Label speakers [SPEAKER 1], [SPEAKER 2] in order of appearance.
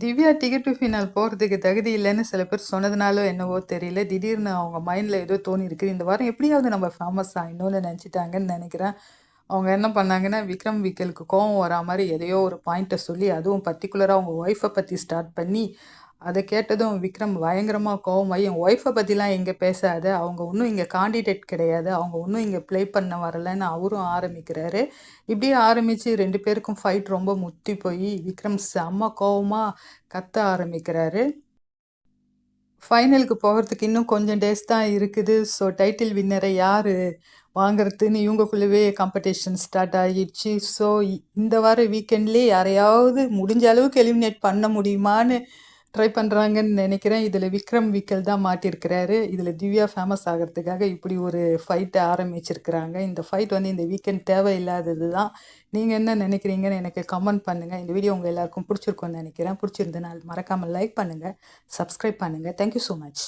[SPEAKER 1] Divya ticket to phenol போகிறதுக்கு தகுதி இல்லைன்னு சில பேர் சொன்னதுனாலோ என்னவோ தெரியல. திடீர்னு அவங்க மைண்டில் ஏதோ தோணி இருக்கு. இந்த வாரம் எப்படியாவது நம்ம ஃபேமஸ் ஆகிடணும்னு நினச்சிட்டாங்கன்னு நினைக்கிறேன். அவங்க என்ன பண்ணாங்கன்னா விக்ரம் விக்கலுக்கு கோவம் வரா மாதிரி எதையோ ஒரு பாயிண்ட்டை சொல்லி அதுவும் பர்டிகுலராக அவங்க ஒய்ஃபை பற்றி ஸ்டார்ட் பண்ணி அதை கேட்டதும் விக்ரம் பயங்கரமாக கோவமாகி என் ஒய்ஃபை பற்றிலாம் இங்கே பேசாத. அவங்க இன்னும் இங்கே காண்டிடேட் கிடையாது. அவங்க இன்னும் இங்கே ப்ளே பண்ண வரலன்னு அவரும் ஆரம்பிக்கிறாரு. இப்படியே ஆரம்பித்து ரெண்டு பேருக்கும் ஃபைட் ரொம்ப முத்தி போய் விக்ரம் செம்ம கோவமாக கத்த ஆரம்பிக்கிறாரு. ஃபைனலுக்கு போகிறதுக்கு இன்னும் கொஞ்சம் டேஸ் தான் இருக்குது. ஸோ டைட்டில் வின்னரை யார்? வாங்குறதுன்னு இவங்கக்குள்ளவே காம்படிஷன் ஸ்டார்ட் ஆகிடுச்சு. ஸோ இந்த வார வீக்கெண்ட்லேயே யாரையாவது முடிஞ்ச அளவுக்கு எலிமினேட் பண்ண முடியுமான்னு ட்ரை பண்ணுறாங்கன்னு நினைக்கிறேன். இதில் விக்ரம் விக்கல் தான் மாட்டியிருக்கிறாரு இதில் திவ்யா ஃபேமஸ் ஆகிறதுக்காக இப்படி ஒரு ஃபைட்டை ஆரம்பிச்சிருக்கிறாங்க. இந்த ஃபைட் வந்து இந்த வீக்கெண்ட் தேவையில்லாதது தான். நீங்கள் என்ன நினைக்கிறீங்கன்னு எனக்கு கமெண்ட் பண்ணுங்கள் இந்த வீடியோ உங்கள் எல்லாருக்கும் பிடிச்சிருக்கோன்னு நினைக்கிறேன். பிடிச்சிருந்தனால் மறக்காமல் லைக் பண்ணுங்கள் சப்ஸ்கிரைப் பண்ணுங்கள் தேங்க்யூ ஸோ மச்